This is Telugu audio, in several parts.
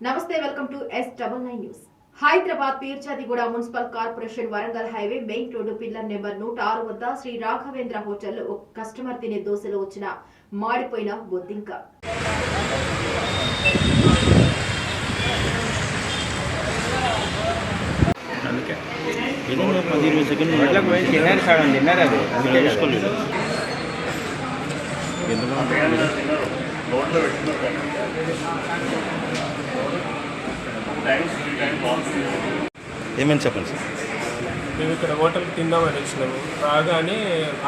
నమస్తే welcome to S double nine news Hyderabad Peerzadiguda municipal corporation Warangal highway main road pillar number నూట ఆరు వద్ద శ్రీ రాఘవేంద్ర హోటల్లో ఒక కస్టమర్ తినే దోశలో వచ్చిన మాడిపోయిన బొద్దింక పది ఇరవై తిన్నారు తిన్నారు అది. చూసుకోలేదు ఏమని చెప్పండి సార్? మేము ఇక్కడ హోటల్కి తిందామని వచ్చినాము రాగానే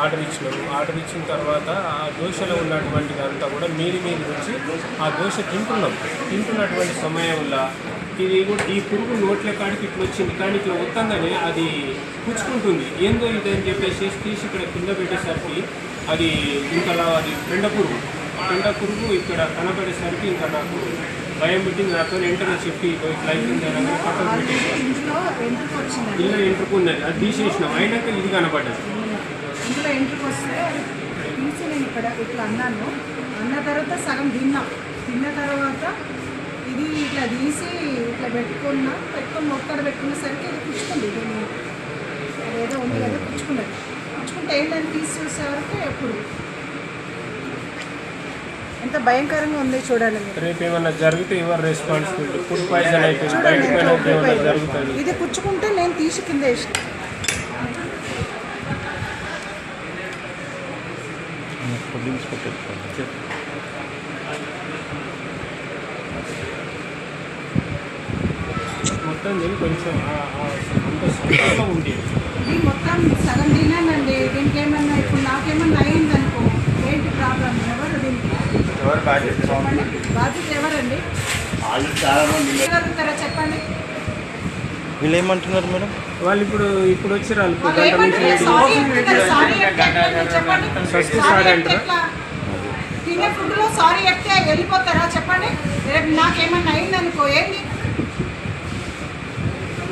ఆర్డర్ ఇచ్చినాము. ఆర్డర్ ఇచ్చిన తర్వాత ఆ దోశలో ఉన్నటువంటి అంతా కూడా మీది మీది వచ్చి ఆ దోశ తింటున్నాం. తింటున్నటువంటి సమయంలో ఇది ఈ పురుగు నోట్ల కాడికి ఇట్లా వచ్చింది. కానీ ఇట్లా వస్తుందని అది పుచ్చుకుంటుంది. ఏందో ఇది అని చెప్పేసి తీసి ఇక్కడ కింద పెట్టేసరికి అది ఇంకలా అది పెండ పురుగు. పెండ పురుగు ఇక్కడ కనపడేసరికి ఇంకా నాకు భయం పెట్టింది నాతో వెంటనే చెప్పి అయిపోయింది అని పక్కన పెట్టేసి ఇంట్లో ఎంట్రుకు ఇల్లు ఎంట్రుకున్నది అది తీసేసినాం. అయినాక ఇది కనపడ్డది ఇంట్లో ఎంట్రుకు వస్తే తీసి నేను ఇక్కడ ఇట్లా అన్నాను. అన్న తర్వాత సగం తిన్నా. తిన్న తర్వాత ఇది ఇట్లా తీసి ఇట్లా పెట్టుకున్నా పెట్టుకొని ఒక్కడ పెట్టుకునేసరికి ఇది పుచ్చుకుంది. దీన్ని అదేదో ఉంది కదా పుచ్చుకున్నది పుచ్చుకుంటే ఏంటని తీసి చూసేవరకు ఎప్పుడు? ఎంత భయంకరంగా ఉంది చూడండి మీరు. రేపు ఏమన్నా జరిగితే ఎవరు రెస్పాన్సిబిలిటీ ఫుడ్ పాయిజన్ అయిపోయింది? బయట జరుగుతుంది? ఇది పుచ్చుకుంటే నేను తీసి కింద వేసిన. మొత్తం కొంచెం మొత్తం సగం తిన్నానండి దీనికి ఏమన్నా ఇప్పుడు నాకేమన్నా అయింది అనుకో ఏంటి ప్రాబ్లం ఎవరు దీనికి ఎవరు బాధ్యత ఎవరండి? చెప్పండి. వీళ్ళు ఏమంటున్నారు మేడం? వాళ్ళు ఇప్పుడు ఇప్పుడు వచ్చి వాళ్ళు ఫస్ట్ సారీ సారీ అంటే అంటారా? ఎట్లా? తినే ఫుడ్లో సారీ చెప్తే వెళ్ళిపోతారా? చెప్పండి. రేపు నాకేమన్నా అయిందనుకో ఏంది?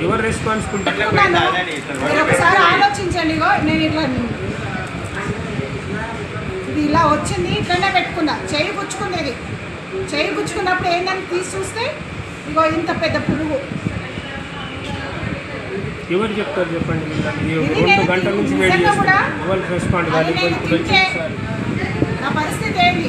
ఎవరు రెస్పాన్సిబిలిటీ. మీరు ఒకసారి ఆలోచించండి నేను ఇట్లా వచ్చింది ఇట్లనే పెట్టుకున్నా. చేయి గుచ్చుకుంది ఇది చేయి గుచ్చుకున్నప్పుడు ఏందని తీసి చూస్తే ఇగో ఇంత పెద్ద పురుగు. ఎవరు చెప్తారు చెప్పండి రెండు గంటల నుంచి వెయిట్ రెస్పాండ్ కాదు నా పరిస్థితి ఏంటి